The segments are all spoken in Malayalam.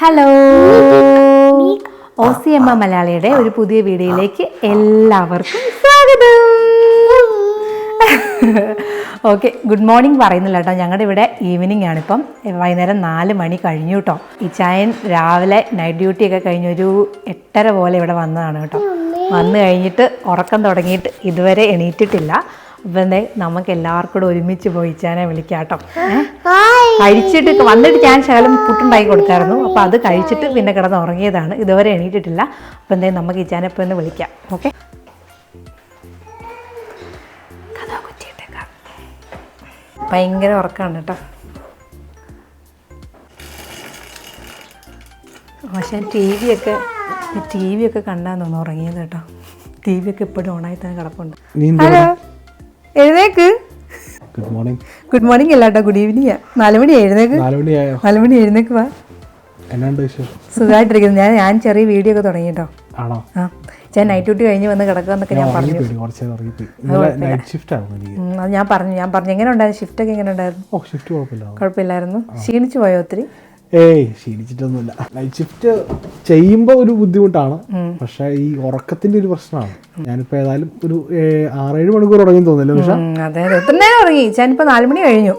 Hello O C M A മലയാളിയുടെ ഒരു പുതിയ വീഡിയോയിലേക്ക് എല്ലാവർക്കും സ്വാഗതം. ഓക്കെ ഗുഡ് മോർണിംഗ് പറയുന്നില്ല കേട്ടോ. ഞങ്ങളുടെ ഇവിടെ ഈവനിങ് ആണിപ്പം വൈകുന്നേരം നാല് മണി കഴിഞ്ഞു കേട്ടോ. ഈ ചായൻ രാവിലെ നൈറ്റ് ഡ്യൂട്ടി ഒക്കെ കഴിഞ്ഞൊരു എട്ടര പോലെ ഇവിടെ വന്നതാണ് കേട്ടോ. വന്നു കഴിഞ്ഞിട്ട് ഉറക്കം തുടങ്ങിയിട്ട് ഇതുവരെ എണീറ്റിട്ടില്ല. അപ്പം എന്തേ നമുക്ക് എല്ലാവർക്കും കൂടെ ഒരുമിച്ച് പോയി ഇച്ചാനെ വിളിക്കാട്ടോ കഴിച്ചിട്ട് വന്നിട്ട് ഞാൻ ശകലം പുട്ടുണ്ടാക്കി കൊടുത്തായിരുന്നു. അപ്പോൾ അത് കഴിച്ചിട്ട് പിന്നെ കിടന്ന് ഉറങ്ങിയതാണ്. ഇതുവരെ എണീറ്റിട്ടില്ല. അപ്പോൾ എന്തേ നമുക്ക് ഇച്ചാനെ ഇപ്പോൾ ഒന്ന് വിളിക്കാം. ഓക്കെ? ഭയങ്കര ഉറക്കമാണ് കേട്ടോ. പക്ഷേ ടി വി ഒക്കെ ടി വി ഒക്കെ കണ്ടാന്ന് തോന്നുന്നു ഉറങ്ങിയത് കേട്ടോ. ടി വി ഒക്കെ ഇപ്പോഴും ഓണായി തന്നെ കിടപ്പുണ്ട്. ഹലോ? എഴുന്നേക്ക്. ഗുഡ് മോർണിംഗ് ഗുഡ് മോർണിംഗ് അല്ലാട്ടോ ഗുഡ് ഈവനിങ് നാല് മണി എഴുന്നേക്ക്. നാല് മണി എഴുന്നേക്ക് വാ. എന്നാണ്ട് വിശേഷം? സുഖമായിട്ടിരിക്കുന്നു ഞാൻ ഞാൻ ചെറിയ വീഡിയോ ഒക്കെ തുടങ്ങി കേട്ടോ ആണോ? ആ ഞാൻ നൈറ്റ് ഡ്യൂട്ടി കഴിഞ്ഞ് വന്ന് കിടക്കുമെന്നൊക്കെ ഞാൻ പറഞ്ഞു. നൈറ്റ് ഷിഫ്റ്റ് ആയിരുന്നു അത് ഞാൻ പറഞ്ഞു ഞാൻ പറഞ്ഞു. എങ്ങനെ ഉണ്ടായിരുന്നു? ഷിഫ്റ്റ് ഒക്കെ എങ്ങനെ ഉണ്ടായിരുന്നു? ഓ ഷിഫ്റ്റ് കുഴപ്പമില്ല. കുഴപ്പമില്ലായിരുന്നു. ക്ഷീണിച്ചു പോയോ ഒത്തിരി? ഏയ് ക്ഷീണിച്ചിട്ടൊന്നുമില്ല. നൈറ്റ് ഷിഫ്റ്റ് ചെയ്യുമ്പോൾ ഒരു ബുദ്ധിമുട്ടാണ്. പക്ഷെ ഈ ഉറക്കത്തിന്റെ ഒരു പ്രശ്നമാണ്. ഞാനിപ്പോ ഏതായാലും ഒരു ആറേഴ് മണിക്കൂർ ഉറങ്ങി തോന്നില്ല പക്ഷേ അതെ നേരം ഉറങ്ങി. ഞാനിപ്പോ നാല് മണി കഴിഞ്ഞു.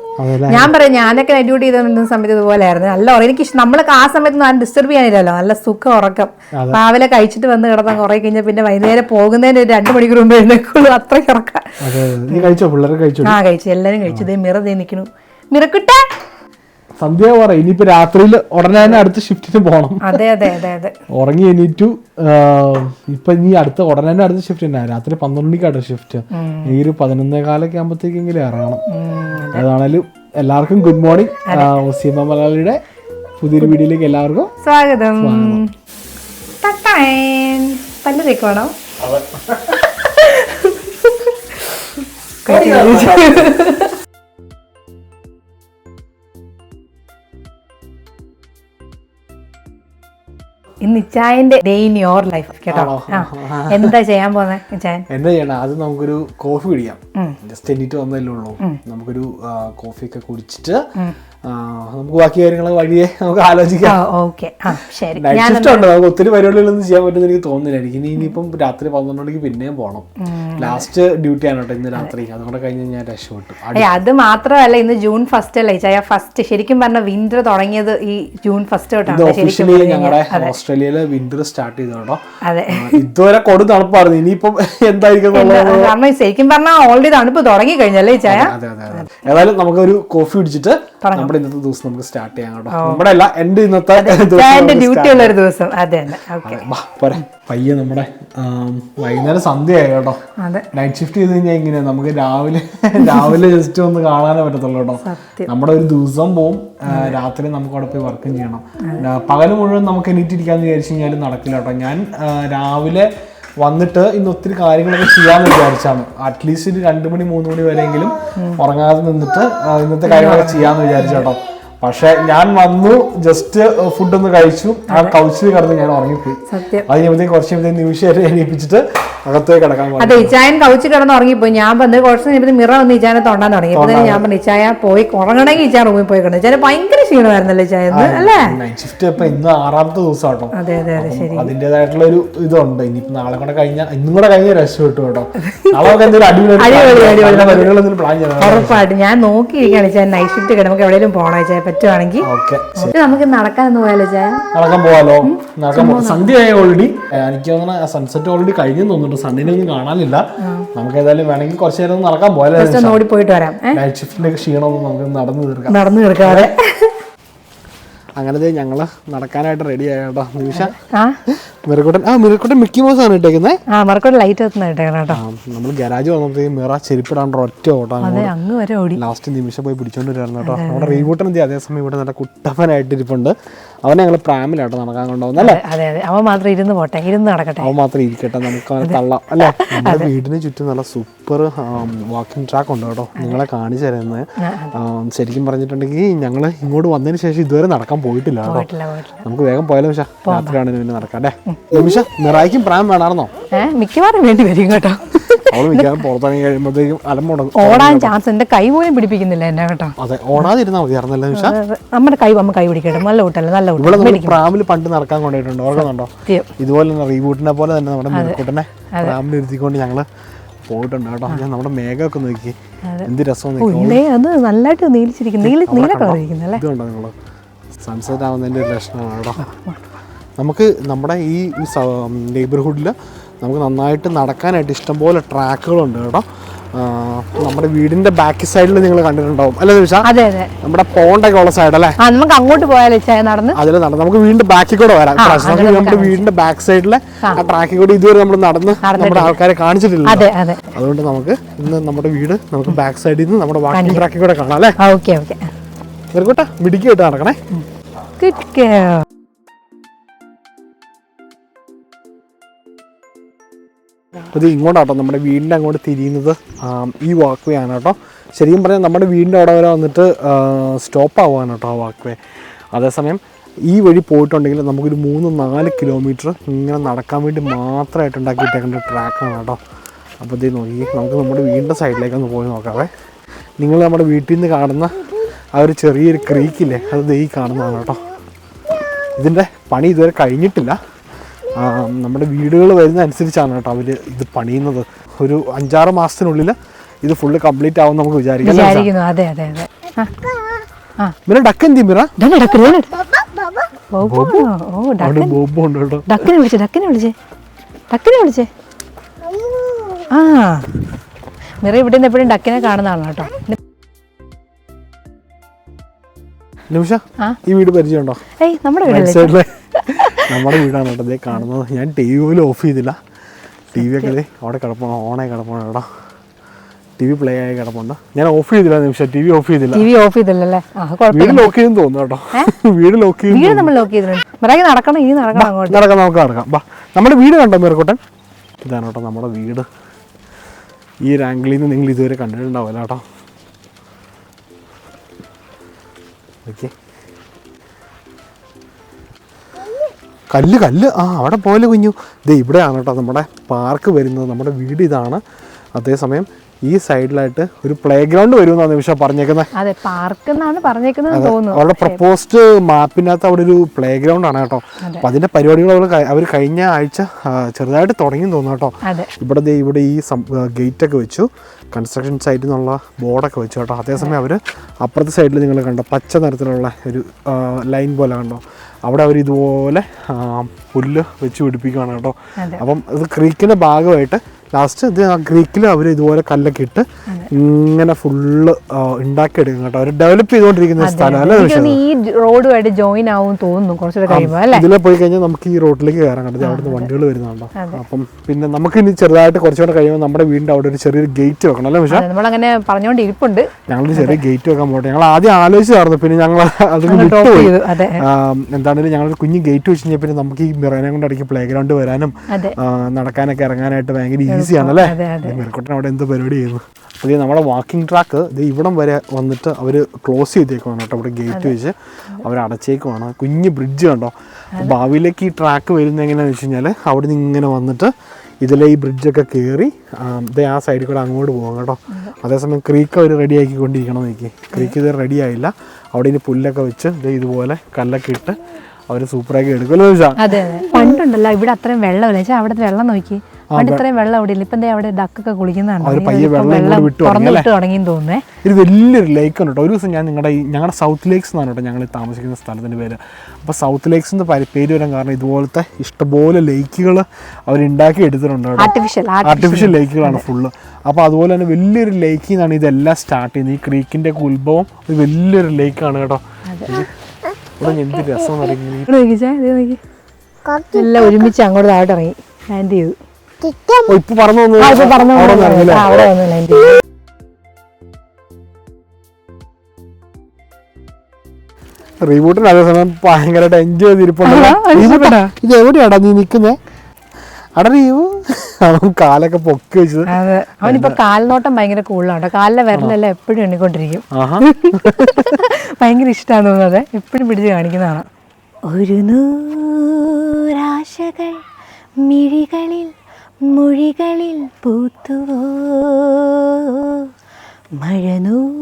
ഞാൻ പറയാം ഞാനൊക്കെ നൈറ്റ് ഡ്യൂട്ടി ചെയ്തിരുന്ന സമയത്ത് ഇതുപോലെ ആയിരുന്നു നല്ല ഉറങ്ങി. എനിക്ക് നമ്മളൊക്കെ ആ സമയത്ത് ഞാൻ ഡിസ്റ്റർബ് ചെയ്യാനില്ലല്ലോ. നല്ല സുഖം ഉറക്കം. രാവിലെ കഴിച്ചിട്ട് വന്ന് കിടന്നാൽ കുറെ കഴിഞ്ഞാൽ പിന്നെ വൈകുന്നേരം പോകുന്നതിന് ഒരു രണ്ട് മണിക്കൂർ മുമ്പ് എഴുന്നേക്കുള്ളൂ അത്രയ്ക്ക് ഉറക്കാം. അതെ നീ കഴിച്ചോ? പിള്ളേരെ കഴിച്ചോ? ആ കഴിച്ചു. എല്ലാരും കഴിച്ചു. ഇതേ മിറ ദേ നിൽക്കണു മിറക്കുട്ട! സന്ധ്യ പറ ഇനിയിപ്പോ രാത്രിയിൽ ഉടനെ തന്നെ അടുത്ത ഷിഫ്റ്റിന് പോകണം അതെ അതെ അതെ അതെ. ഉറങ്ങി എണീറ്റു ഇപ്പൊ ഇനി അടുത്ത ഉടനെ തന്നെ അടുത്ത ഷിഫ്റ്റ് തന്നെ. രാത്രി പന്ത്രണ്ട് മണിക്കാട്ടോ ഷിഫ്റ്റ് ഈ ഒരു പതിനൊന്നേ കാലൊക്കെ ആകുമ്പോഴത്തേക്കെങ്കിലും ഇറങ്ങണം അതാണേലും എല്ലാവർക്കും ഗുഡ് മോർണിംഗ് സീമ മലയാളിയുടെ പുതിയൊരു വീഡിയോയിലേക്ക് എല്ലാവർക്കും സ്വാഗതം. പല്ല് തേക്കുവാണോ? ഇന്ന് ഇച്ചായന്റെ ഡേ ഇൻ യുവർ ലൈഫ് കേട്ടോ. എന്താ ചെയ്യാൻ പോന്നെ ഇച്ചായൻ? എന്താ ചെയ്യണം? അത് നമുക്കൊരു കോഫി കുടിക്കാം. ജസ്റ്റ് എന്നിട്ട് വന്നല്ലേ ഉള്ളൂ. നമുക്കൊരു കോഫി ഒക്കെ കുടിച്ചിട്ട് നമുക്ക് ബാക്കി കാര്യങ്ങൾ വഴിയെ നമുക്ക് ആലോചിക്കാം. നൈറ്റ് ഷിഫ്റ്റ് ഉണ്ട്? നമുക്ക് ഒത്തിരി പരിപാടികളൊന്നും ചെയ്യാൻ പറ്റുന്ന എനിക്ക് തോന്നുന്നില്ല. എനിക്ക് ഇനി ഇനിയിപ്പം രാത്രി പന്ത്രണ്ട് മണിക്ക് പിന്നെയും പോകണം ലാസ്റ്റ് ഡ്യൂട്ടി ആണ് കേട്ടോ ഇന്ന് രാത്രി. അതുകൊണ്ട് കഴിഞ്ഞ് ഞാൻ രക്ഷപ്പെട്ടു. അത് മാത്രമല്ല ഇന്ന് ജൂൺ ഫസ്റ്റ് അല്ലേ? ചായ ഫസ്റ്റ് ശരിക്കും പറഞ്ഞ വിന്റർ തുടങ്ങിയത് ഈ ജൂൺ ഫസ്റ്റ് തൊട്ടാണ് ഒഫീഷ്യലി ഞങ്ങളുടെ. ഓസ്ട്രേലിയയിലെ വിന്റർ സ്റ്റാർട്ട് ചെയ്തു കേട്ടോ. ഇതുവരെ കൊടു തണുപ്പായിരുന്നു. ഇനിയിപ്പം എന്തായിരിക്കും കാരണം ശരിക്കും പറഞ്ഞാൽ ഓൾറെഡി തണുപ്പ് തുടങ്ങി കഴിഞ്ഞല്ലേ ചായ? ഏതായാലും നമുക്കൊരു കോഫി കുടിച്ചിട്ട് നമ്മുടെ ഇന്നത്തെ ദിവസം നമുക്ക് സ്റ്റാർട്ട് ചെയ്യാം കേട്ടോ. നമ്മുടെ അല്ല എന്റെ ഇന്നത്തെ ഡ്യൂട്ടി ഉള്ള ഒരു ദിവസം. അതെ പോരെ. പയ്യെ നമ്മുടെ വൈകുന്നേരം സന്ധ്യയായി കേട്ടോ. നൈറ്റ് ഷിഫ്റ്റ് ചെയ്ത് കഴിഞ്ഞാൽ എങ്ങനെയാ നമുക്ക് രാവിലെ രാവിലെ ജസ്റ്റ് ഒന്ന് കാണാനേ പറ്റത്തുള്ളൂ കേട്ടോ. നമ്മുടെ ഒരു ദിവസം പോവും. രാത്രി നമുക്ക് അവിടെ പോയി വർക്കും ചെയ്യണം. പകൽ മുഴുവൻ നമുക്ക് എണീറ്റിരിക്കാന്ന് വിചാരിച്ചു കഴിഞ്ഞാലും നടക്കില്ല കേട്ടോ. ഞാൻ രാവിലെ വന്നിട്ട് ഇന്ന് ഒത്തിരി കാര്യങ്ങളൊക്കെ ചെയ്യാന്ന് വിചാരിച്ചാണ്. അറ്റ്ലീസ്റ്റ് ഒരു രണ്ടു മണി മൂന്ന് മണി വരെയെങ്കിലും ഉറങ്ങാതെ നിന്നിട്ട് ഇന്നത്തെ കാര്യങ്ങളൊക്കെ ചെയ്യാന്ന് വിചാരിച്ചു കേട്ടോ. പക്ഷെ ഞാൻ വന്നു ജസ്റ്റ് ഫുഡ് ഒന്ന് കഴിച്ചു. ആ കൗച്ചിൽ കിടന്ന് ഞാൻ ഉറങ്ങിപ്പോയി. സത്യം. അത് കഴിയുമ്പോഴത്തേക്ക് കുറച്ച് കഴിയുമ്പോഴത്തേക്ക് നിമിഷം എണീപ്പിച്ചിട്ട് അകത്തേക്ക് കിടക്കാൻ അതെ ഇച്ചായൻ കൗച്ച് കിടന്ന് ഉറങ്ങിപ്പോയി. ഞാൻ വന്ന് കുറച്ച് കഴിഞ്ഞപ്പോൾ മിറ വന്ന് ഇച്ചാനെ തൊണ്ടാൻ തുടങ്ങി. അപ്പൊ ഞാൻ പറഞ്ഞു ഇച്ചായ പോയി ഉറങ്ങണമെങ്കിൽ ഇച്ചാൻ റൂമിൽ പോയി കിടന്നു. ഇച്ചാൻ ഭയങ്കര ക്ഷീണമായിരുന്നല്ലേ ഇച്ചായ അല്ലേ? നൈറ്റ് ഷിഫ്റ്റ് ഇപ്പൊ ഇന്ന് ആറാമത്തെ ദിവസം കേട്ടോ അതെ അതെ അതെ ശരി. അതിന്റേതായിട്ടുള്ള ഒരു ഇതുണ്ട്. ഇനിയിപ്പോ നാളെ കൂടെ കഴിഞ്ഞാൽ ഇന്നും കൂടെ കഴിഞ്ഞ കിട്ടും കേട്ടോ. നാളെ എന്തെങ്കിലും അടിപൊളി. പരിപാടികൾ എന്തെങ്കിലും പ്ലാൻ ചെയ്യണം ഉറപ്പായിട്ട്. ഞാൻ നോക്കിയിരിക്കുകയാണ് ഇച്ചാൻ നൈറ്റ് ഷിഫ്റ്റ് കിടക്കുമ്പോൾ എവിടെയെങ്കിലും പോകണം ഇച്ചായ പറ്റുവാണെങ്കിൽ നമുക്ക് നടക്കാനൊന്ന് പോയാലോ നടക്കാൻ പോവാലോ? നടക്കാൻ പോവാം സന്ധ്യ ആയി ഓൾറെഡി എനിക്ക് തോന്നുന്ന സൺസെറ്റ് ഓൾറെഡി കഴിഞ്ഞു തോന്നുന്നുണ്ട്. സണ്ണിനെ ഒന്നും കാണാനില്ല. നമുക്ക് ഏതായാലും വേണമെങ്കിൽ കുറച്ച് നേരം നടക്കാൻ പോയാലോ ഓടി പോയിട്ട് ഓടിപ്പോയിട്ട് വരാം. ഏ? നൈറ്റ് ഷിഫ്റ്റിന്റെ ക്ഷീണമൊന്നും നമുക്ക് നടന്നു തീർക്കാം. നടന്നു തീർക്കാതെ അങ്ങനെ ഞങ്ങൾ നടക്കാനായിട്ട് റെഡി ആയോട്ടോ നിമിഷ. ആ? മിറക്കുട്ടൻ ആ മിറക്കുട്ടൻ മിക്കി മൗസ് ആണ് ഇട്ടേക്കുന്നത് ആ മറക്കോട്ട് ലൈറ്റ് കേട്ടോ. നമ്മൾ ഗരാജ് വന്നപ്പോൾ മിറ ചെരുപ്പിടാണ്ട് ഒറ്റ ഓട്ടാണ് അതെ അങ്ങ് വരെ ഓടി. ലാസ്റ്റ് നിമിഷം പോയി പിടിച്ചോണ്ട് വരായിരുന്നു കേട്ടോ. നമ്മുടെ റീബൂട്ടൻ അതേസമയം ഇവിടെ നല്ല കുട്ടപ്പനായിട്ട് ഇരിപ്പുണ്ട് അവനെ ഞങ്ങൾ പ്രാമിലായിട്ട് നടക്കാൻ കൊണ്ടുപോകുന്നത് അല്ലേ? അതെ അതെ അവൻ മാത്രം ഇരുന്ന് പോട്ടെ ഇരുന്ന് നടക്കട്ടെ. അവൻ മാത്രം ഇരിക്കട്ടെ നമുക്ക് അവനെ തള്ളാം അല്ലേ? നമ്മുടെ വീടിന് ചുറ്റും നല്ല സൂപ്പർ വാക്കിംഗ് ട്രാക്ക് ഉണ്ട് കേട്ടോ. നിങ്ങളെ കാണിച്ചു തരുന്നത്. ശരിക്കും പറഞ്ഞിട്ടുണ്ടെങ്കിൽ ഞങ്ങൾ ഇങ്ങോട്ട് വന്നതിന് ശേഷം ഇതുവരെ നടക്കാൻ പോയിട്ടില്ല കേട്ടോ. നമുക്ക് വേഗം പോയാലോ നിമിഷ രാത്രിയാണ് പിന്നെ നടക്കാം അല്ലേ? നിമിഷ നിറായിക്കും പ്രായം വേണമായിരുന്നോ? മിക്കവാറും വേണ്ടി വരും കേട്ടോ. പുറത്തിറങ്ങി കഴിയുമ്പോഴത്തേക്കും അലമുടങ്ങും ഓടാൻ ചാൻസ് എന്റെ കൈ പോലും പിടിപ്പിക്കുന്നില്ല എന്നെ കേട്ടോ. അതെ ഓടാതിരുന്നാ നമ്മുടെ കൈ അമ്മ കൈ പിടിക്കട്ടെ. നല്ല കൂട്ടല്ലേ നല്ല പ്രാമിൽ പണ്ട് നടക്കാൻ ഓർക്കുന്നുണ്ടോ? ഇതുപോലെ റീബൂട്ടിനെ പോലെ തന്നെ നമ്മുടെ മെറുക്കുട്ടനെ പ്രാമിൽ ഇരുത്തിക്കൊണ്ട് ഞങ്ങൾ പോയിട്ടുണ്ട് കേട്ടോ. ഞാൻ നമ്മുടെ മേഘമൊക്കെ നോക്കി. എന്ത് രസം അത് നല്ലതായിട്ട് നീലിച്ചിരിക്കുന്നു. നീല ഇതുണ്ടോ സൺസെറ്റ് ഒരു ലക്ഷണമാണ് കേട്ടോ. നമുക്ക് നമ്മുടെ ഈ നെയ്ബർഹുഡിൽ നമുക്ക് നന്നായിട്ട് നടക്കാനായിട്ട് ഇഷ്ടംപോലെ ട്രാക്കുകളുണ്ട് കേട്ടോ. നമ്മുടെ വീടിന്റെ ബാക്ക് സൈഡിൽ നിങ്ങൾ കണ്ടിട്ടുണ്ടാവും. അല്ലേ അതെ അതെ. നമ്മുടെ പോണ്ടൊക്കെ ഉള്ള സൈഡ് അല്ലേ? നമുക്ക് അങ്ങോട്ട് പോയാലോ നടന്ന്? അതിൽ നടന്ന്. നമുക്ക് വീണ്ടും ബാക്കിൽ കൂടെ വരാം. നമുക്ക് നമ്മുടെ വീടിന്റെ ബാക്ക് സൈഡിലെ ആ. ട്രാക്കിൽ കൂടെ ഇതുവരെ നമ്മൾ നടന്ന് നമ്മുടെ ആൾക്കാരെ കാണിച്ചിട്ടില്ല. അതെ അതെ. അതുകൊണ്ട് നമുക്ക് ഇന്ന് നമ്മുടെ വീട് നമുക്ക് ബാക്ക് സൈഡിൽ നിന്ന് നമ്മുടെ വാക്കിംഗ് ട്രാക്കിൽ കൂടെ കാണാം അല്ലേ? Okay okay. മിടുക്കിയായിട്ട് നടക്കണേ. ഗുഡ് ഇത് ഇങ്ങോട്ടാട്ടോ നമ്മുടെ വീടിന്റെ അങ്ങോട്ട് തിരിയുന്നത്. ഈ വാക്ക് വേ ആണ് കേട്ടോ. ശരിക്കും പറഞ്ഞാൽ നമ്മുടെ വീടിന്റെ അവിടെ വരെ വന്നിട്ട് സ്റ്റോപ്പ് ആവാണ് കേട്ടോ ആ വാക്ക് വേ അതേസമയം ഈ വഴി പോയിട്ടുണ്ടെങ്കിൽ നമുക്കൊരു മൂന്ന് നാല് കിലോമീറ്റർ ഇങ്ങനെ നടക്കാൻ വേണ്ടി മാത്രമായിട്ട് ഉണ്ടാക്കിയിട്ടേക്കേണ്ട ട്രാക്കാണ് കേട്ടോ. അപ്പോൾ ഇത് നോക്കി നമുക്ക് നമ്മുടെ വീടിന്റെ സൈഡിലേക്ക് ഒന്ന് പോയി നോക്കാവേ. നിങ്ങൾ നമ്മുടെ വീട്ടിൽ നിന്ന് കാണുന്ന ആ ഒരു ചെറിയൊരു ക്രീക്കില്ലേ അത് ഈ കാണുന്നതാണ് കേട്ടോ. ഇതിന്റെ പണി ഇതുവരെ കഴിഞ്ഞിട്ടില്ല. നമ്മുടെ വീടുകൾ വരുന്ന അനുസരിച്ചാണ് കേട്ടോ അവർ ഇത് പണിയുന്നത്. ഒരു അഞ്ചാറ് മാസത്തിനുള്ളിൽ ഇത് ഫുള്ള് കംപ്ലീറ്റ് ആവും നമുക്ക് വിചാരിക്കാം? അതെ അതെ അതെ. മിറ ഡക്ക് എന്തി മിറ? ഡക്കിനെ വിളിച്ചേ ഡക്കിനെ വിളിച്ചേ. ഡക്കിനെ വിളിച്ചേ. ആ. മിറ ഇവിടെ നിന്ന് എപ്പോഴും ഡക്കിനെ കാണുന്നതാണ് കേട്ടോ. നിമിഷ ഈ വീട് പരിചയമുണ്ടോ? ഏയ് നമ്മുടെ നമ്മുടെ വീടാണ് കേട്ടോ. ഇതേ കാണുന്നത്. ഞാൻ ടി വി പോലും ഓഫ് ചെയ്തില്ല ടി വി ഒക്കെ അവിടെ കിടപ്പണം ഓണായി കിടപ്പണം കേട്ടോ. ടി വി പ്ലേ ആയി കിടപ്പുണ്ട്. ഞാൻ ഓഫ് ചെയ്തില്ല നിമിഷം. ടി വി ഓഫ് ചെയ്തില്ല ടി വി ഓഫ് ചെയ്തില്ലല്ലേ വീട് ലോക്ക് ചെയ്തെന്ന് തോന്നുന്നു കേട്ടോ. വീട് ലോക്ക് ചെയ്തു വീട് നമ്മൾ ലോക്ക് ചെയ്തിട്ടുണ്ട്. നടക്കണം ഇനി നടക്കണം അങ്ങോട്ട്. നടക്കാം നമുക്ക് നടക്കാം. ബാ നമ്മുടെ വീട് കണ്ടോ മേർക്കോട്ടൻ ഇതാണ് കേട്ടോ നമ്മുടെ വീട്. ഈ ഒരു ആംഗിളിൽ നിന്ന് നിങ്ങൾ ഇതുവരെ കണ്ടിട്ടുണ്ടാവില്ല കേട്ടോ. ഓക്കെ. കല്ല് കല്ല്. ആ അവിടെ പോലെ കുഞ്ഞു. ഇത് ഇവിടെയാണ് കേട്ടോ നമ്മുടെ പാർക്ക് വരുന്നത്. നമ്മുടെ വീട് ഇതാണ്. അതേസമയം ഈ സൈഡിലായിട്ട് ഒരു പ്ലേ ഗ്രൗണ്ട് വരുമെന്നാണ് നിമിഷം പറഞ്ഞേക്കുന്നത് അതെ പാർക്ക് എന്നാണ് പറഞ്ഞേക്കുന്നത് തോന്നുന്നു. അവരുടെ പ്രപ്പോസ്ഡ് മാപ്പിനകത്ത് അവിടെ ഒരു പ്ലേ ഗ്രൗണ്ട് ആണ് കേട്ടോ. അപ്പൊ അതിന്റെ പരിപാടികൾ അവർ അവർ കഴിഞ്ഞ ആഴ്ച ചെറുതായിട്ട് തുടങ്ങി തോന്നുന്നു കേട്ടോ. ഇവിടെ ദേ ഇവിടെ ഈ ഗേറ്റ് ഒക്കെ വെച്ചു. കൺസ്ട്രക്ഷൻ സൈറ്റിൽ നിന്നുള്ള ബോർഡൊക്കെ വെച്ചു കേട്ടോ. അതേസമയം അവർ അപ്പുറത്തെ സൈഡിൽ നിങ്ങൾ കണ്ടോ? പച്ച നിറത്തിലുള്ള ഒരു ലൈൻ പോലെ കണ്ടോ? അവിടെ അവർ ഇതുപോലെ പുല്ല് വെച്ച് പിടിപ്പിക്കുകയാണ് കേട്ടോ. അപ്പം ഇത് ക്രീക്കിന്റെ ഭാഗമായിട്ട് ലാസ്റ്റ് ഇത് ആ ഗ്രീക്കിൽ അവർ ഇതുപോലെ കല്ലൊക്കെ ഇട്ട് ഇങ്ങനെ ഫുള്ള് ഉണ്ടാക്കിയെടുക്കും കേട്ടോ. അവർ ഡെവലപ്പ് ചെയ്തുകൊണ്ടിരിക്കുന്ന സ്ഥലം ഈ റോഡുമായിട്ട് ജോയിൻ ആവും തോന്നുന്നു കുറച്ചുകൂടെ കഴിയുമ്പോൾ ഇതിലെ പോയി കഴിഞ്ഞാൽ നമുക്ക് ഈ റോഡിലേക്ക് കയറാൻ കണ്ടത് അവിടുന്ന് വണ്ടികൾ വരുന്നുണ്ടോ? അപ്പം പിന്നെ നമുക്ക് ഇനി ചെറുതായിട്ട് കുറച്ചുകൂടെ കഴിയുമ്പോൾ നമ്മുടെ വീടിന്റെ അവിടെ ഒരു ചെറിയൊരു ഗേറ്റ് വെക്കണം അല്ലേ പക്ഷേ നമ്മൾ അങ്ങനെ പറഞ്ഞുകൊണ്ട് ഇരിപ്പുണ്ട് ഞങ്ങൾ ചെറിയ ഗേറ്റ് വെക്കാൻ പോട്ടെ. ഞങ്ങൾ ആദ്യം ആലോചിച്ചായിരുന്നു പിന്നെ ഞങ്ങൾ അത് ഡ്രോപ്പ് വിട്ടുപോയി. അതെ. എന്താണെങ്കിലും ഞങ്ങൾ കുഞ്ഞ് ഗേറ്റ് വെച്ച് കഴിഞ്ഞാൽ പിന്നെ നമുക്ക് ഈ മിറാനെ കൊണ്ട് ഇടയ്ക്ക് പ്ലേ ഗ്രൗണ്ട് വരാനും നടക്കാനൊക്കെ ഇറങ്ങാനായിട്ട് ഭയങ്കര ഈസിയാണ് അല്ലേ അതെ അവിടെ എന്ത് പരിപാടി ചെയ്യുന്നു? അതെ നമ്മുടെ വാക്കിംഗ് ട്രാക്ക് ഇത് ഇവിടം വരെ വന്നിട്ട് അവർ ക്ലോസ് ചെയ്തേക്കുവാണ് കേട്ടോ അവിടെ ഗേറ്റ് വെച്ച്. അവർ അടച്ചേക്കുവാണ്. കുഞ്ഞ് ബ്രിഡ്ജ് കണ്ടോ? ഭാവിയിലേക്ക് ഈ ട്രാക്ക് വരുന്ന എങ്ങനെയാണെന്ന് വെച്ച് കഴിഞ്ഞാൽ അവിടെ നിന്ന് ഇങ്ങനെ വന്നിട്ട് ഇതിലെ ഈ ബ്രിഡ്ജൊക്കെ കയറി ഇതേ ആ സൈഡിൽ കൂടെ അങ്ങോട്ട് പോകാം കേട്ടോ. അതേസമയം ക്രീക്ക് അവർ റെഡി ആക്കിക്കൊണ്ടിരിക്കണം നോക്കി. ക്രീക്ക് ഇത് റെഡി ആയില്ല. അവിടെ ഇനി പുല്ലൊക്കെ വെച്ച് ഇതുപോലെ കല്ലൊക്കെ ഇട്ട് അവർ സൂപ്പറാക്കി എടുക്കുമല്ലോ പണ്ടുണ്ടല്ലോ ഇവിടെ അത്രയും വെള്ളമില്ല. അവിടെ വെള്ളം നോക്കി. പണ്ട് ഇത്രയും വെള്ളം അവിടെ ഇല്ല. ഇപ്പം അവിടെ ഡക്കൊക്കെ കുളിക്കുന്നുണ്ട്. അവർ പയ്യെ വെള്ളം ഇങ്ങോട്ട് വിട്ടു തുടങ്ങി തുറന്നു വിട്ട് തുടങ്ങിയെന്ന് തോന്നുന്നേ. ഇത് വലിയൊരു ലേക്ക് ഉണ്ട് കേട്ടോ. ഒരു ദിവസം ഞാൻ നിങ്ങളുടെ ഞങ്ങളുടെ സൗത്ത് ലേക്സ് എന്നാണ് കേട്ടോ ഞങ്ങൾ താമസിക്കുന്ന സ്ഥലത്തിന്റെ പേര്. അപ്പോൾ സൗത്ത് ലേക്സ് എന്ന് പേര് വരാൻ കാരണം ഇതുപോലത്തെ ഇഷ്ടപോലെ ലേക്കുകൾ അവരുണ്ടാക്കി എടുത്തിട്ടുണ്ട് ആർട്ടിഫിഷ്യൽ ആർട്ടിഫിഷ്യൽ ലേക്കുകളാണ് ഫുള്ള് അപ്പോൾ അതുപോലെ തന്നെ വലിയൊരു ലേക്കിൽ നിന്നാണ് ഇതെല്ലാം സ്റ്റാർട്ട് ചെയ്യുന്നത്. ഈ ക്രീക്കിന്റെ ഒക്കെ ഉത്ഭവം ഒരു വലിയൊരു ലേക്കാണ് കേട്ടോ. എന്ത് രസം എല്ലാം ഒരുമിച്ച് അങ്ങോട്ട് താഴോട്ട് ഇറങ്ങി ലാൻഡ് ചെയ്തു. ഇപ്പൊ പറഞ്ഞു റീബൂട്ടിന് അതേസമയം ഭയങ്കരമായിട്ട് എൻജോയ് അത് ഇഷ്ടപ്പെട്ടോ? ഇത് എവിടെയാടാ നീ നിക്കുന്നേ? അട റീവു അവൻ കാലൊക്കെ പൊക്കി വെച്ചത്. അതെ. അവനിപ്പോ കാൽനോട്ടം ഭയങ്കര കൂടുതലാണ് കാലിലെ വിരലെല്ലാം എപ്പോഴും എണ്ണിക്കൊണ്ടിരിക്കും. ഭയങ്കര ഇഷ്ടമാണ് തോന്നുന്നത് എപ്പോഴും പിടിച്ച് കാണിക്കുന്നതാണ് ഒരു നൂറാശകൾ മിഴികളിൽ മൊഴികളിൽ പൂത്തുവോ? മഴനൂൽ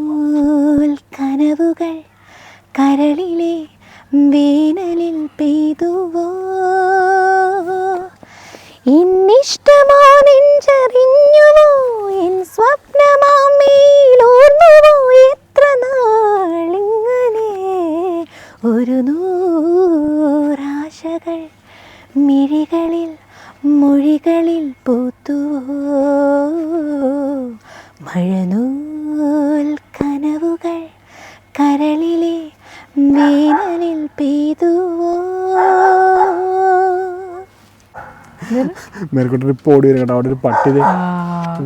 മേൽക്കോട്ട് ഇപ്പൊ ഓടി വരും കേട്ടോ. അവിടെ ഒരു പട്ടി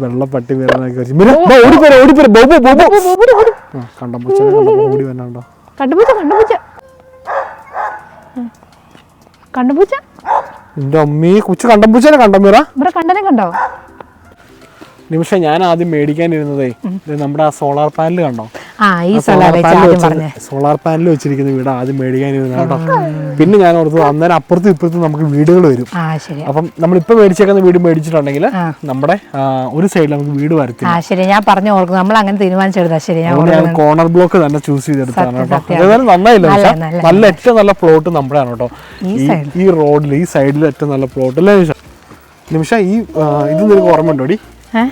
വെള്ള പട്ടി ഓടിപ്പോരെ ഓടിപ്പോരെ. ബോബോ ബോബോ കണ്ടപ്പോ ഓടി വരണോ കണ്ടുപൂച്ച കണ്ടുപൂച്ച കണ്ടുപൂച്ച എന്റെ അമ്മീ കൊച്ചു കണ്ടമ്പൂച്ചനെ കണ്ടമ്മീറ ഇവിടെ കണ്ടനെ കണ്ടോ? നിമിഷം ഞാൻ ആദ്യം മേടിക്കാനിരുന്നതേ നമ്മുടെ ആ സോളാർ പാനൽ കണ്ടോ? സോളാർ പാനൽ വെച്ചിരിക്കുന്ന വീട് ആദ്യം മേടിക്കാനിരുന്ന കേട്ടോ. പിന്നെ ഞാൻ ഓർത്തു അന്നേരം അപ്പുറത്തും ഇപ്പുറത്തും നമുക്ക് വീടുകൾ വരും. അപ്പം നമ്മളിപ്പോ മേടിച്ചേക്കുന്ന വീട് മേടിച്ചിട്ടുണ്ടെങ്കിൽ നമ്മുടെ ഒരു സൈഡിൽ നമുക്ക് വീട് വരത്തില്ല. ശരി. ഞാൻ പറഞ്ഞു ഓർക്കും നമ്മൾ അങ്ങനെ തീരുമാനിച്ചെടുത്താ ശരി ഞാൻ കോർണർ ബ്ലോക്ക് തന്നെ ചൂസ് ചെയ്തെടുത്താണ് കേട്ടോ. ഏതായാലും നന്നായില്ല നല്ല, ഏറ്റവും നല്ല പ്ലോട്ട് നമ്മുടെയാണ് കേട്ടോ. ഈ റോഡിൽ ഈ സൈഡിൽ ഏറ്റവും നല്ല പ്ലോട്ട് അല്ലേ നിമിഷ നിമിഷ ഈ ഇത് നിനക്ക് ഓർമ്മ ഏ?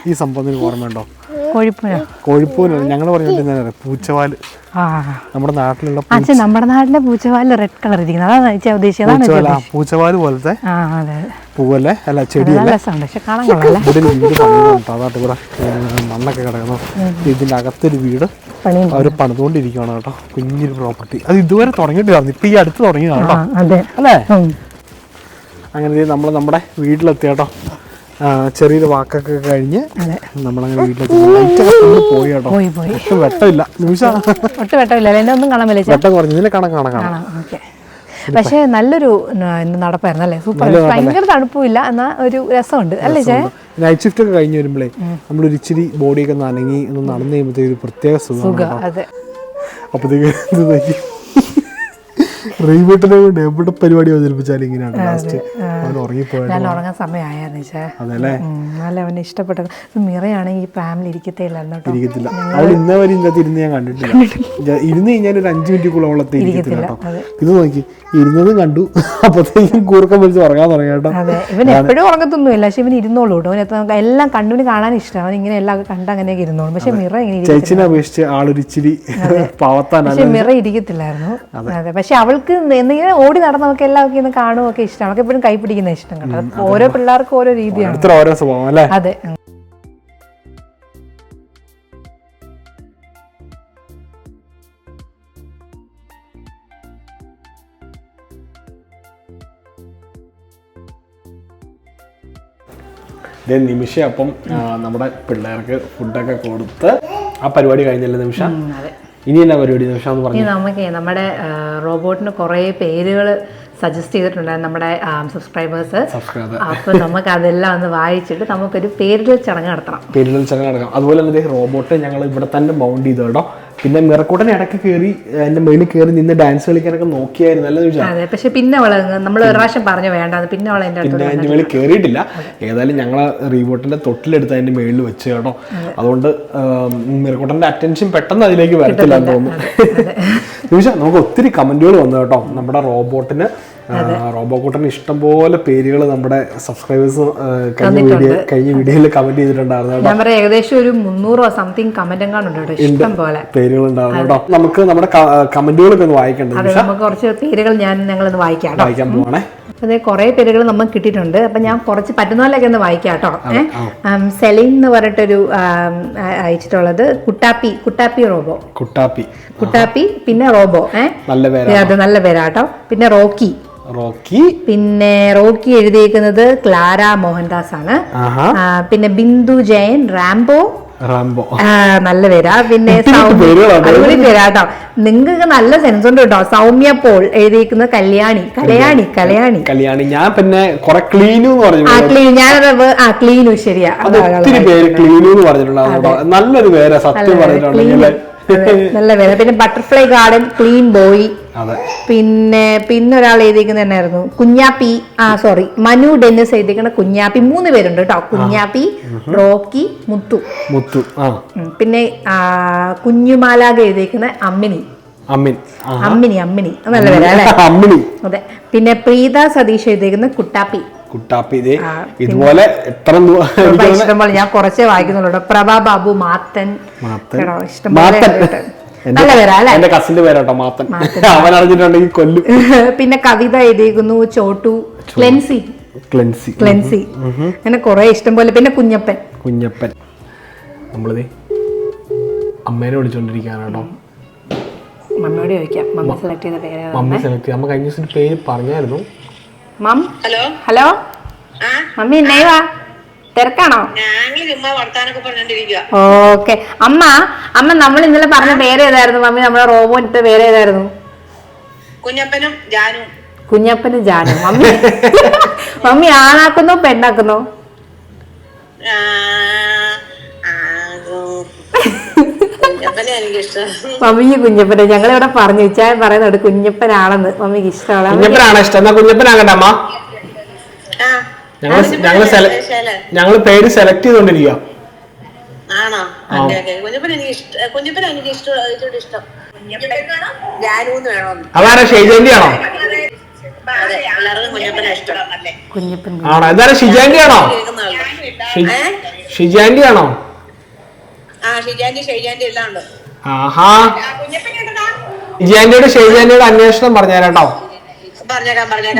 ഈ സംഭവം നിനക്ക് ഓർമ്മയുണ്ടോ? കോഴിപ്പൂനോ കോഴിപ്പൂനാണ് ഞങ്ങൾ പറഞ്ഞിട്ട് പൂച്ചവാൽ. നമ്മുടെ നാട്ടിലുള്ള നമ്മുടെ നാട്ടിലെ പൂച്ചവാൽ റെഡ് കളർ ഇരിക്കുന്നത്. അതാണ് ഉദ്ദേശിച്ചത്. പൂച്ചവാൽ പോലത്തെ പൂവല്ലേ? അല്ല ചെടി ചെടിയല്ലേ ഇവിടെ വീട് പണിയുന്നുണ്ട്. അതാട്ട് ഇവിടെ മണ്ണൊക്കെ കിടക്കുന്നു. ഇതിന്റെ അകത്തൊരു വീട്. അവർ അവർ പണിതുകൊണ്ടിരിക്കുകയാണ് കേട്ടോ. കുഞ്ഞൊരു പ്രോപ്പർട്ടി അത് ഇതുവരെ തുടങ്ങിയിട്ടില്ലായിരുന്നു. ഇപ്പൊ ഈ അടുത്ത് തുടങ്ങിയതാണ് കേട്ടോ. അല്ലേ. അങ്ങനെ നമ്മൾ നമ്മുടെ വീട്ടിലെത്തി കേട്ടോ. ആ, ചെറിയൊരു വാക്കൊക്കെ കഴിഞ്ഞ് നമ്മളങ്ങനെ വീട്ടിലേക്ക് പോയി കേട്ടോ. ഒട്ടും വെട്ടമില്ല. നിമിഷം. ഒട്ടും വെട്ടമില്ല. എന്നെ ഒന്നും കാണാൻ പറ്റില്ല വെട്ടം കുറഞ്ഞു. ഇതിനെ കാണാൻ കാണാൻ കാണാം. കാണാം. പക്ഷേ നല്ലൊരു നടപ്പായിരുന്നു അല്ലേ? സൂപ്പർ. ഭയങ്കര തണുപ്പില്ല എന്നാ ഒരു രസമുണ്ട്. അല്ലേ ചേ നൈറ്റ് ഷിഫ്റ്റ് ഒക്കെ കഴിഞ്ഞ് വരുമ്പോഴേ നമ്മളൊരു ഇച്ചിരി ബോഡിയൊക്കെ നനങ്ങി ഒന്ന് നടന്നു കഴിയുമ്പോഴത്തേക്ക് ഒരു പ്രത്യേക സുഖം അപ്പോഴത്തേക്ക് നോക്കി. റീബൂട്ടിനെ എവിടെ പരിപാടി അവതരിപ്പിച്ചാലും ഇങ്ങനെയാണ് ലാസ്റ്റ് അവൻ ഉറങ്ങിപ്പോയത് ഞാൻ ഉറങ്ങാൻ സമയമായിരുന്നു ചേ അതല്ലേ? നല്ല അവന് ഇഷ്ടപ്പെട്ടത്. മിറയാണെങ്കിൽ ഈ പ്രാമിൽ ഇരിക്കത്തേ ഇല്ലായിരുന്നു കേട്ടോ. ഇരിക്കത്തില്ല. അവൾ ഇന്നേ വരെ ഇതിനകത്ത് ഇരുന്ന് ഞാൻ കണ്ടിട്ടില്ല. ഞാൻ ഇരുന്ന് കഴിഞ്ഞാൽ ഒരു അഞ്ച് മിനിറ്റ് അവളത്തെ ഇരിക്കത്തില്ല കേട്ടോ. അതെ. ഇത് നോക്കി ഇരുന്നതും കണ്ടു. അപ്പത്തേക്കും കൂർക്കം വലിച്ച് ഉറങ്ങാൻ തുടങ്ങി കേട്ടോ. ഇവൻ എപ്പോഴും ഉറങ്ങത്തൊന്നുമില്ല പക്ഷെ ഇവൻ ഇരുന്നോളൂ കേട്ടോ. എല്ലാം കണ്ണുവിന് കാണാൻ ഇഷ്ടമാണ്. അവൻ ഇങ്ങനെ എല്ലാം കണ്ട് അങ്ങനെയൊക്കെ ഇരുന്നോളും. പക്ഷെ മിറ ഇങ്ങനെ ഇരിക്കും ചേച്ചിനെ അപേക്ഷിച്ച് ആളൊരിച്ചിരി പാവത്താനാണ് പക്ഷെ മിറ ഇരിക്കത്തില്ലായിരുന്നു. അതെ. പക്ഷെ അവൾക്ക് എന്തെങ്കിലും ഓടി നടന്ന് നമുക്ക് ഒക്കെ ഇന്ന് കാണുകയൊക്കെ ഇഷ്ടം നമുക്ക് എപ്പോഴും കൈ പിടിക്കുന്ന ഇഷ്ടം കേട്ടോ. ഓരോ പിള്ളേർക്കും ഓരോ രീതിയാണ്. ഓരോ സ്വഭാവം അല്ലേ? അതെ. നിമിഷ അപ്പം നമ്മുടെ പിള്ളേർക്ക് ഫുഡൊക്കെ കൊടുത്ത് ആ പരിപാടി കഴിഞ്ഞല്ലേ നിമിഷം? ഇനി എന്നാ പരിപാടി നിമിഷം എന്ന് പറഞ്ഞു? നമുക്ക് നമ്മുടെ റോബോട്ടിന് കുറേ പേരുകൾ സജസ്റ്റ് ചെയ്തിട്ടുണ്ടായിരുന്നു നമ്മുടെ സബ്സ്ക്രൈബേഴ്സ് അപ്പോൾ അപ്പൊ നമുക്ക് അതെല്ലാം ഒന്ന് വായിച്ചിട്ട് നമുക്കൊരു പേരിടൽ ചടങ്ങ് നടത്തണം. പേരിടൽ ചടങ്ങ് നടക്കാം. അതുപോലെ തന്നെ റോബോട്ട് ഞങ്ങൾ ഇവിടെ തന്നെ മൗണ്ട് ചെയ്തു കേട്ടോ. പിന്നെ മിറക്കൂട്ടൻ ഇടയ്ക്ക് കയറി എന്റെ മേളിൽ കയറി നിന്ന് ഡാൻസ് കളിക്കാനൊക്കെ നോക്കിയായിരുന്നു. ചോദിച്ചാൽ അതെ പക്ഷെ പിന്നെ അവൾ നമ്മൾ ഒരു പ്രാവശ്യം പറഞ്ഞു വേണ്ട പിന്നെ എന്റെ പിന്നെ മേളിൽ കയറിയിട്ടില്ല ഏതായാലും ഞങ്ങൾ റീബോട്ടിന്റെ തൊട്ടിലെടുത്ത് അതിന്റെ മേളിൽ വെച്ച് കേട്ടോ. അതുകൊണ്ട് മിറക്കൂട്ടന്റെ അറ്റൻഷൻ പെട്ടെന്ന് അതിലേക്ക് വരത്തില്ല എന്ന് തോന്നുന്നു. നിമിഷം നമുക്ക് ഒത്തിരി കമന്റുകൾ വന്നു കേട്ടോ. നമ്മുടെ റോബോട്ടിന് റോബോക്കൂട്ടന് ഇഷ്ടംപോലെ പേരുകൾ നമ്മുടെ സബ്സ്ക്രൈബേഴ്സ് കഴിഞ്ഞ വീഡിയോ കഴിഞ്ഞ വീഡിയോയിൽ കമന്റ് ചെയ്തിട്ടുണ്ടായിരുന്നു ഞാൻ പറയാം ഏകദേശം ഒരു മുന്നൂറോ സംതിങ് കമന്റ് എങ്ങാണ്ട് ഇഷ്ടം പോലെ പേരുകൾ ഉണ്ടായിരുന്നു കേട്ടോ. നമുക്ക് നമ്മുടെ കമന്റുകളൊക്കെ ഒന്ന് വായിക്കണ്ടേ നമുക്ക് കുറച്ച് പേരുകൾ ഞാൻ ഞങ്ങളൊന്ന് വായിക്കാം കേട്ടോ. വായിക്കാൻ പോവാണേ. അതെ കുറെ പേരുകൾ നമുക്ക് കിട്ടിയിട്ടുണ്ട്. അപ്പൊ ഞാൻ കുറച്ച് പറ്റുന്ന പോലെയൊക്കെ ഒന്ന് വായിക്കാം കേട്ടോ. ഏഹ് എന്ന് പറഞ്ഞിട്ടൊരു അയച്ചിട്ടുള്ളത് കുട്ടാപ്പി കുട്ടാപ്പി റോബോ. കുട്ടാപ്പി. കുട്ടാപ്പി പിന്നെ റോബോ ഏഹ് നല്ല അത് നല്ല പേരാട്ടോ പിന്നെ റോക്കി. റോക്കി. പിന്നെ റോക്കി എഴുതിയിരിക്കുന്നത് ക്ലാര മോഹൻദാസ് ആണ് പിന്നെ ബിന്ദു ജയൻ റാംബോ. റാംബോ. നല്ല പേരാ. പിന്നെ അടിപൊളി പേരാട്ടോ നിങ്ങൾക്ക് നല്ല സെൻസ് ഉണ്ട് കേട്ടോ സൗമ്യ പോൾ എഴുതിയിരിക്കുന്നത് കല്യാണി. കലയാണി കലയാണി. കല്യാണി. ഞാൻ പിന്നെ കുറെ ക്ലീനു ആ ഞാനത് ആ ക്ലീനു ശരിയാ. ഒത്തിരി പേര് ക്ലീനു എന്ന് പറഞ്ഞിട്ടുണ്ടായിരുന്നു നല്ലൊരു പേരാ സത്യം പറഞ്ഞിട്ടുണ്ടെങ്കിൽ. നല്ല വേദന. പിന്നെ ബട്ടർഫ്ലൈ ഗാർഡൻ ക്ലീൻ ബോയ് പിന്നെ പിന്നെ ഒരാൾ എഴുതിയിരിക്കുന്നത് തന്നെയായിരുന്നു കുഞ്ഞാപ്പി. ആ സോറി മനു ഡെന്നിസ് എഴുതിയിരിക്കുന്ന കുഞ്ഞാപ്പി. മൂന്ന് പേരുണ്ട് കേട്ടോ. കുഞ്ഞാപ്പി റോക്കി മുത്തു. മുത്തു. പിന്നെ കുഞ്ഞുമാലാക എഴുതിയിരിക്കുന്ന അമ്മിനി അമ്മിനി അത് നല്ല പേരാ അല്ലേ? അമ്മിണി. അതെ. പിന്നെ പ്രീത സതീഷ് എഴുതിയിരിക്കുന്ന കുട്ടാപ്പി. കുട്ടാപ്പി ഇതേ ഇതുപോലെ എത്ര ഇഷ്ടംപോലെ ഞാൻ കുറച്ചേ വായിക്കുന്നുള്ളൂ പ്രഭാ ബാബു മാത്തൻ. മാത്തൻ. നല്ല പേരാ അല്ലേ? എന്റെ കസിന്റെ പേരാട്ടോ മാത്തൻ. അവൻ അറിഞ്ഞിട്ടുണ്ടെങ്കിൽ കൊല്ലും. പിന്നെ കവിത എഴുതിയിരിക്കുന്നു ചോട്ടു ക്ലെൻസി. ക്ലെൻസി. ക്ലെൻസി. അങ്ങനെ കുറെ ഇഷ്ടം പോലെ പിന്നെ കുഞ്ഞപ്പൻ. കുഞ്ഞപ്പൻ. നമ്മളിതേ അമ്മേനെ വിളിച്ചോണ്ടിരിക്കുകയാണ് കേട്ടോ. മമ്മിയോട് ചോദിക്കാം. മമ്മി സെലക്ട് ചെയ്ത പേര്? മമ്മി സെലക്ട് അമ്മ കഴിഞ്ഞ ദിവസം പേര് പറഞ്ഞായിരുന്നു. മം. ഹലോ? ഹലോ? മമ്മി എന്നേവാ തിരക്കാണോ? ഓക്കെ. അമ്മ അമ്മ നമ്മൾ ഇന്നലെ പറഞ്ഞ പേര് ഏതായിരുന്നു? മമ്മി നമ്മളെ റോബോന്റെ പേര് ഏതായിരുന്നു? കുഞ്ഞപ്പനും ജാനും. കുഞ്ഞപ്പനും ജാനു. മമ്മി മമ്മി ആണാക്കുന്നോ പെണ്ണാക്കുന്നോ? മമ്മിക്ക് കുഞ്ഞപ്പനെ. ഞങ്ങളിവിടെ പറഞ്ഞു വെച്ചാൽ പറയുന്നുണ്ട് കുഞ്ഞപ്പനാണെന്ന്. മമ്മിക്ക് ഇഷ്ടമാണ്. കുഞ്ഞപ്പനാണ് ഇഷ്ടം? എന്നാ കുഞ്ഞപ്പനാകട്ടെ അമ്മ. ഞങ്ങൾ ഞങ്ങൾ ഞങ്ങൾ പേര് സെലക്ട് ചെയ്തോണ്ടിരിക്കുക ആണോ? കുഞ്ഞപ്പൻ എനിക്ക് ഇഷ്ടം കുഞ്ഞപ്പന എനിക്ക് ഇഷ്ടം ഇഷ്ടം. അതാരാ ഷെയ്ജാൻഡി ആണോ ആണോ? എന്തായാലും ഷിജാൻഡി ആണോ? ഷിജാൻഡി ആ എല്ലാം ഉണ്ട്. ആഹാ. ഷിജാൻഡിയോട് ഷെയ്ജാൻഡിയോട് അന്വേഷണം പറഞ്ഞുതരാട്ടോ.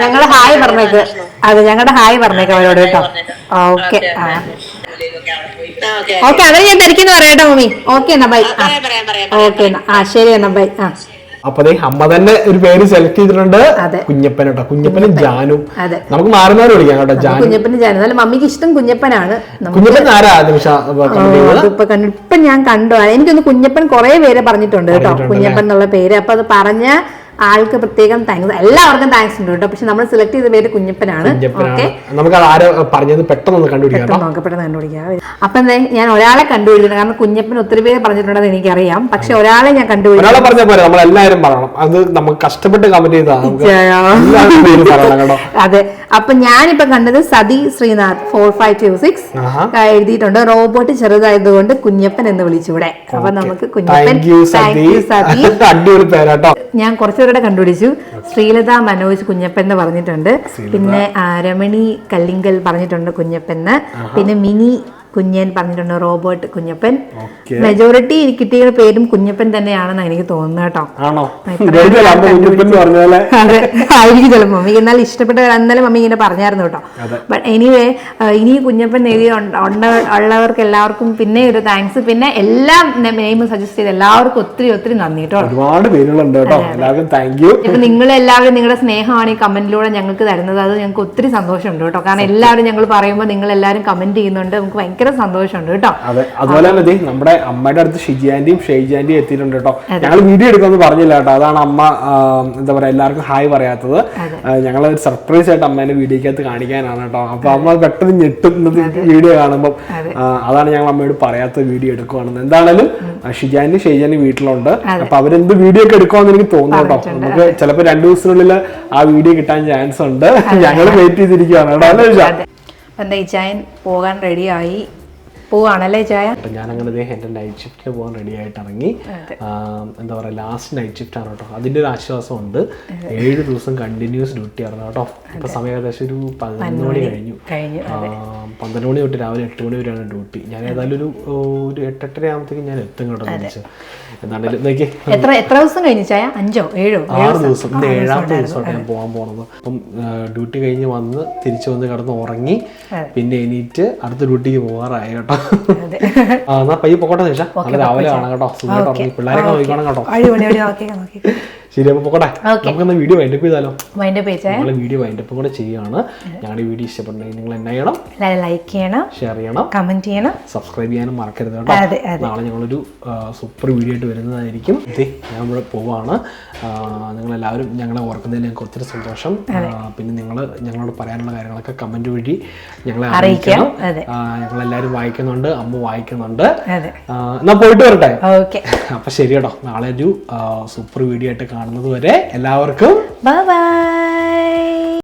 ഞങ്ങൾ ഹായ് പറഞ്ഞേക്ക്. അതെ ഞങ്ങളുടെ ഹായ് പറഞ്ഞേക്ക് അവരോട് കേട്ടോ. ഓക്കെ ആ. ഓക്കെ അങ്ങനെ ഞാൻ തിരക്കിന്ന് പറയാട്ടോ മമ്മി. ഓക്കെ എന്നാ ബൈ. ഓക്കെ എന്നാ. ആ ശരി എന്നാ ബൈ. ആ. അപ്പൊ അതേ അമ്മ തന്നെ ഒരു പേര് സെലക്ട് ചെയ്തിട്ടുണ്ട്. കുഞ്ഞപ്പൻ കേട്ടോ. കുഞ്ഞപ്പനും ജാനും. നമുക്ക് മാറി മാറി വിളിക്കാം കേട്ടോ. ജാനു. കുഞ്ഞപ്പനും ജാനു. എന്നാലും മമ്മിക്ക് ഇഷ്ടം കുഞ്ഞപ്പനാണ്. കുഞ്ഞപ്പൻ ആരാ നിമിഷ ഇപ്പൊ ഞാൻ കണ്ടു. എനിക്കൊന്ന് കുഞ്ഞപ്പൻ കുറെ പേര് പറഞ്ഞിട്ടുണ്ട് കേട്ടോ. കുഞ്ഞപ്പൻ എന്നുള്ള പേര്. അപ്പൊ അത് പറഞ്ഞ ആൾക്ക് പ്രത്യേകം താങ്ക്സ് എല്ലാവർക്കും താങ്ക്സ് ഉണ്ട് കേട്ടോ. പക്ഷെ നമ്മൾ സെലക്ട് ചെയ്ത പേര് കുഞ്ഞപ്പനാണ്. നമുക്ക് ആരോ പറഞ്ഞത് പെട്ടെന്ന് കണ്ടുപിടിക്കാം. അപ്പൊ എന്തേ ഞാൻ ഒരാളെ കണ്ടുപിടിച്ചിട്ടുണ്ട്. കാരണം കുഞ്ഞപ്പൻ ഒത്തിരി പേര് പറഞ്ഞിട്ടുണ്ടെന്ന് എനിക്കറിയാം. പക്ഷെ ഒരാളെ ഞാൻ കണ്ടുപിടിക്കും ഒരാളെ പറഞ്ഞ പോലെ നമ്മൾ എല്ലാവരും പറയണം. അത് നമുക്ക് കഷ്ടപ്പെട്ട് കമന്റ് ചെയ്താൽ നമുക്ക് അതെ. അപ്പൊ ഞാനിപ്പോ കണ്ടത് Sathi Sreenath four five two six. എഴുതിയിട്ടുണ്ട്. റോബോട്ട് ചെറുതായതുകൊണ്ട് കുഞ്ഞപ്പൻ എന്ന് വിളിച്ചൂടെ. അപ്പൊ നമുക്ക് കുഞ്ഞപ്പൻ ഞാൻ യു കുറച്ചുപേരുടെ കണ്ടുപിടിച്ചു. ശ്രീലത മനോജ് കുഞ്ഞപ്പൻ എന്ന് പറഞ്ഞിട്ടുണ്ട്. പിന്നെ രമണി കല്ലിങ്കൽ പറഞ്ഞിട്ടുണ്ട് കുഞ്ഞപ്പെന്ന് പിന്നെ മിനി കുഞ്ഞൻ പറഞ്ഞിട്ടുണ്ട് റോബോട്ട് കുഞ്ഞപ്പൻ. മെജോറിറ്റി കിട്ടിയ പേരും കുഞ്ഞപ്പൻ തന്നെയാണെന്ന് എനിക്ക് തോന്നുന്നു കേട്ടോ. അതെ ആയിരിക്കും ചിലപ്പോൾ മമ്മി എന്നാൽ ഇഷ്ടപ്പെട്ട എന്നാലും മമ്മി ഇങ്ങനെ പറഞ്ഞായിരുന്നു കേട്ടോ. ബട്ട് എനിവേ ഇനി കുഞ്ഞപ്പൻ എഴുതി ഉള്ളവർക്ക് എല്ലാവർക്കും പിന്നെ ഒരു താങ്ക്സ് പിന്നെ എല്ലാം നെയിം സജസ്റ്റ് ചെയ്ത് എല്ലാവർക്കും ഒത്തിരി ഒത്തിരി നന്ദി കേട്ടോ. ഒരുപാട് പേരുകളുണ്ട് കേട്ടോ. എല്ലാവർക്കും താങ്ക് യു ഇപ്പൊ നിങ്ങൾ എല്ലാവരും നിങ്ങളുടെ സ്നേഹമാണ് ഈ കമന്റിലൂടെ ഞങ്ങൾക്ക് തരുന്നത്. അത് ഞങ്ങൾക്ക് ഒത്തിരി സന്തോഷമുണ്ട് കേട്ടോ. കാരണം എല്ലാവരും ഞങ്ങൾ പറയുമ്പോൾ നിങ്ങൾ എല്ലാവരും കമന്റ് ചെയ്യുന്നുണ്ട്. നമുക്ക് ഭയങ്കര സന്തോഷമുണ്ട് കേട്ടോ. അതെ അതുപോലെ തന്നെ നമ്മുടെ അമ്മയുടെ അടുത്ത് ഷിജിയാന്റിയും ഷെയ്ജാന്റിയും എത്തിയിട്ടുണ്ട് കേട്ടോ. ഞങ്ങൾ വീഡിയോ എടുക്കുമെന്ന് പറഞ്ഞില്ല കേട്ടോ. അതാണ് അമ്മ എന്താ പറയാ എല്ലാവർക്കും ഹായ് പറയാത്തത്. ഞങ്ങൾ ഒരു സർപ്രൈസ് ആയിട്ട് അമ്മേനെ വീഡിയോക്കകത്ത് കാണിക്കാനാണ് കേട്ടോ. അപ്പൊ അമ്മ പെട്ടെന്ന് ഞെട്ടും വീഡിയോ കാണുമ്പോൾ അതാണ് ഞങ്ങൾ അമ്മയോട് പറയാത്ത വീഡിയോ എടുക്കുവാണെന്ന്. എന്താണേലും ഷിജാന്റി ഷെയ്ജാന്റി വീട്ടിലുണ്ട്. അപ്പൊ അവരെന്ത് വീഡിയോ ഒക്കെ എടുക്കുമെന്ന് എനിക്ക് തോന്നുന്നു കേട്ടോ. നമുക്ക് ചിലപ്പോൾ രണ്ടു ദിവസത്തിനുള്ളിൽ ആ വീഡിയോ കിട്ടാൻ ചാൻസ് ഉണ്ട്. ഞങ്ങൾ വെയിറ്റ് ചെയ്തിരിക്കുകയാണ് കേട്ടോ അല്ലേ എന്താ ഈ ചായൻ പോകാൻ റെഡിയായി. പോവാണല്ലേ ചായ ഞാനങ്ങനെ ദേ എന്റെ നൈറ്റ് ഷിഫ്റ്റിന് പോകാൻ റെഡി ആയിട്ട് ഇറങ്ങി. എന്താ പറയുക ലാസ്റ്റ് നൈറ്റ് ഷിഫ്റ്റ് ആണ് കേട്ടോ. അതിന്റെ ഒരു ആശ്വാസമുണ്ട്. ഏഴ് ദിവസം കണ്ടിന്യൂസ് ഡ്യൂട്ടി ആയിരുന്നു കേട്ടോ. ഇപ്പൊ സമയം ഏകദേശം ഒരു പതിനൊന്ന് മണി കഴിഞ്ഞു. പന്ത്രണ്ട് മണി തൊട്ട് രാവിലെ എട്ട് മണി വരെയാണ് ഡ്യൂട്ടി ഞാൻ ഏതായാലും ഒരു ഒരു എട്ടെട്ടര ആകുമ്പോഴത്തേക്കും ഞാൻ എത്തും കേട്ടോ തിരിച്ച്. എന്താണെങ്കിലും നോക്കി എത്ര എത്ര ദിവസം കഴിഞ്ഞു ചായ? അഞ്ചോ ഏഴോ? ആറ് ദിവസം. ഇന്ന് ഏഴാമത്തെ ദിവസമാണ് ഞാൻ പോകാൻ പോണത്. അപ്പം ഡ്യൂട്ടി കഴിഞ്ഞ് വന്ന് തിരിച്ചു വന്ന് കിടന്ന് ഉറങ്ങി പിന്നെ എണീറ്റ് അടുത്ത ഡ്യൂട്ടിക്ക് പോകാറായി കേട്ടോ. എന്നാ പയ്യെ പൊക്കോട്ടെ നിഷ. നല്ല രാവിലെ കാണാം കേട്ടോ. സുഖമായിട്ട് ഉറങ്ങി. പിള്ളേരൊക്കെ നോക്കിക്കോണം കേട്ടോ. ശരി അപ്പൊ പൊക്കോട്ടെ. നമുക്കൊന്ന് വീഡിയോ വൈൻഡപ്പ് ചെയ്താലോ? നമ്മൾ വീഡിയോ വൈൻഡപ്പ് കൂടെ ചെയ്യാണ് ഞങ്ങളുടെ വീഡിയോ ഇഷ്ടപ്പെട്ടുണ്ടെങ്കിൽ നിങ്ങൾ എന്നാ ചെയ്യണം ലൈക്ക് ചെയ്യണം. ഷെയർ ചെയ്യണം. കമന്റ് ചെയ്യണം. സബ്സ്ക്രൈബ് ചെയ്യാനും മറക്കരുത് കേട്ടോ. നാളെ ഞങ്ങളൊരു സൂപ്പർ വീഡിയോ ആയിട്ട് വരുന്നതായിരിക്കും. ഇവിടെ പോവാണ്. നിങ്ങളെല്ലാവരും ഞങ്ങളെ ഓർക്കുന്നതിൽ ഞങ്ങൾക്ക് ഒത്തിരി സന്തോഷം. പിന്നെ നിങ്ങൾ ഞങ്ങളോട് പറയാനുള്ള കാര്യങ്ങളൊക്കെ കമന്റ് വഴി ഞങ്ങളെ അറിയിക്കാം. അറിയിക്കണം. ഞങ്ങളെല്ലാവരും വായിക്കുന്നുണ്ട് അമ്മ വായിക്കുന്നുണ്ട്. എന്നാ പോയിട്ട് വരട്ടെ? അപ്പൊ ശരി കേട്ടോ. നാളെ ഒരു സൂപ്പർ വീഡിയോ ആയിട്ട് കാണുന്നത് വരെ എല്ലാവർക്കും ബൈ